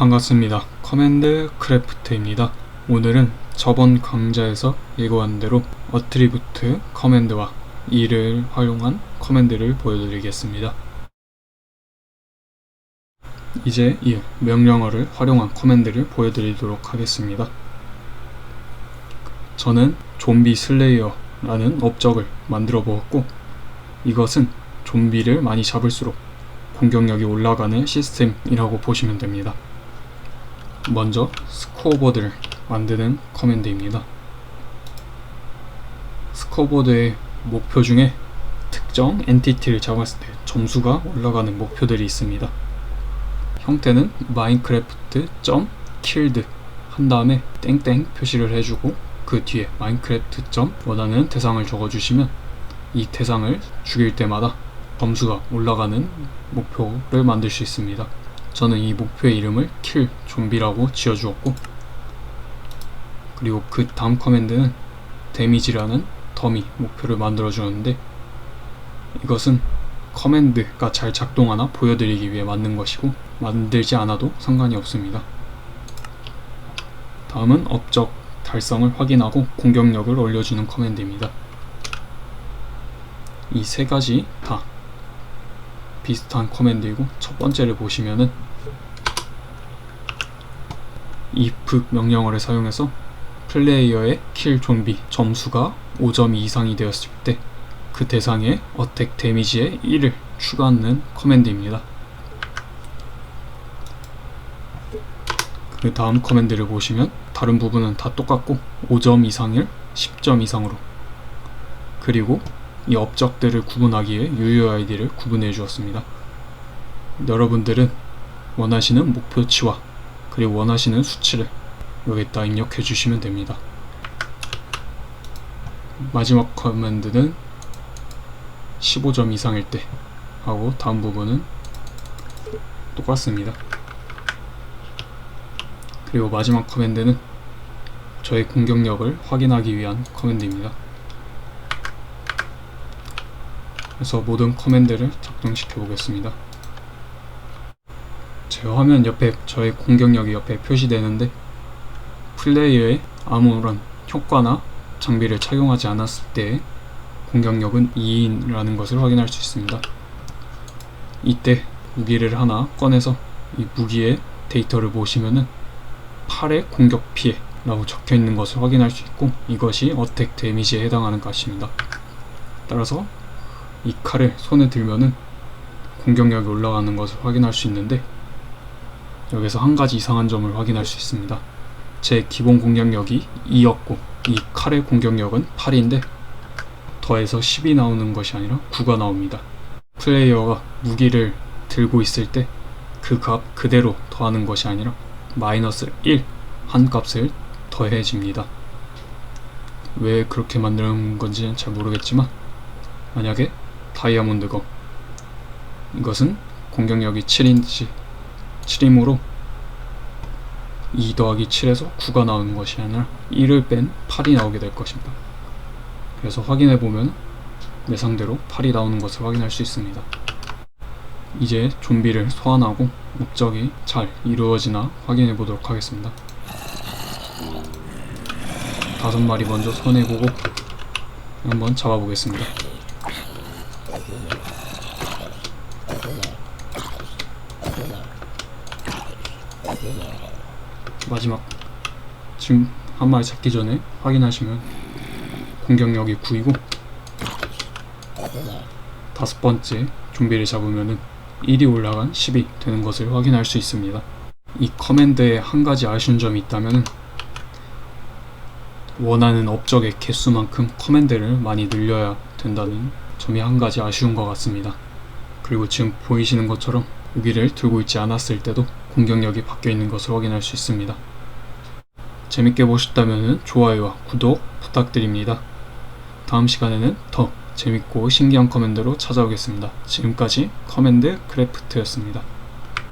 반갑습니다. 커맨드 크래프트입니다. 오늘은 저번 강좌에서 예고한 대로 어트리부트 커맨드와 이를 활용한 커맨드를 보여드리겠습니다. 이제 이 명령어를 활용한 커맨드를 보여드리도록 하겠습니다. 저는 좀비 슬레이어라는 업적을 만들어 보았고 이것은 좀비를 많이 잡을수록 공격력이 올라가는 시스템이라고 보시면 됩니다. 먼저 스코어보드를 만드는 커맨드입니다. 스코어보드의 목표 중에 특정 엔티티를 잡았을 때 점수가 올라가는 목표들이 있습니다. 형태는 킬드 한 다음에 땡땡 표시를 해주고 그 뒤에 점 원하는 대상을 적어주시면 이 대상을 죽일 때마다 점수가 올라가는 목표를 만들 수 있습니다. 저는 이 목표의 이름을 킬 좀비라고 지어주었고 그리고 그 다음 커맨드는 데미지라는 더미 목표를 만들어 주었는데 이것은 커맨드가 잘 작동하나 보여드리기 위해 만든 것이고 만들지 않아도 상관이 없습니다. 다음은 업적 달성을 확인하고 공격력을 올려주는 커맨드입니다. 이 세 가지 다 비슷한 커맨드이고 첫 번째를 보시면은 if 명령어를 사용해서 플레이어의 킬 좀비 점수가 5점 이상이 되었을 때 그 대상의 어택 데미지의 1을 추가하는 커맨드입니다. 그 다음 커맨드를 보시면 다른 부분은 다 똑같고 5점 이상을 10점 이상으로 그리고 이 업적들을 구분하기 위해 UUID를 구분해 주었습니다. 여러분들은 원하시는 목표치와 그리고 원하시는 수치를 여기다 입력해 주시면 됩니다. 마지막 커맨드는 15점 이상일 때 하고 다음 부분은 똑같습니다. 그리고 마지막 커맨드는 저의 공격력을 확인하기 위한 커맨드입니다. 그래서 모든 커맨드를 작동시켜 보겠습니다. 제 화면 옆에 저의 공격력이 옆에 표시되는데 플레이어의 아무런 효과나 장비를 착용하지 않았을 때 공격력은 2인이라는 것을 확인할 수 있습니다. 이때 무기를 하나 꺼내서 이 무기의 데이터를 보시면은 8의 공격 피해 라고 적혀 있는 것을 확인할 수 있고 이것이 어택 데미지에 해당하는 값입니다. 따라서 이 칼을 손에 들면은 공격력이 올라가는 것을 확인할 수 있는데 여기서 한 가지 이상한 점을 확인할 수 있습니다. 제 기본 공격력이 2였고 이 칼의 공격력은 8인데 더해서 10이 나오는 것이 아니라 9가 나옵니다. 플레이어가 무기를 들고 있을 때 그 값 그대로 더하는 것이 아니라 마이너스 1 한 값을 더해집니다. 왜 그렇게 만드는 건지는 잘 모르겠지만 만약에 다이아몬드 검 이것은 공격력이 7인치 7이므로 2 더하기 7에서 9가 나오는 것이 아니라 1을 뺀 8이 나오게 될 것입니다. 그래서 확인해 보면 예상대로 8이 나오는 것을 확인할 수 있습니다. 이제 좀비를 소환하고 목적이 잘 이루어지나 확인해 보도록 하겠습니다. 다섯 마리 먼저 손해보고 한번 잡아보겠습니다. 마지막 지금 한 마리 잡기 전에 확인하시면 공격력이 9이고 다섯 번째 좀비를 잡으면은 1이 올라간 10이 되는 것을 확인할 수 있습니다. 이 커맨드에 한 가지 아쉬운 점이 있다면 원하는 업적의 개수만큼 커맨드를 많이 늘려야 된다는 점이 한 가지 아쉬운 것 같습니다. 그리고 지금 보이시는 것처럼 무기를 들고 있지 않았을 때도 공격력이 바뀌어 있는 것을 확인할 수 있습니다. 재밌게 보셨다면 좋아요와 구독 부탁드립니다. 다음 시간에는 더 재밌고 신기한 커맨드로 찾아오겠습니다. 지금까지 커맨드 크래프트였습니다.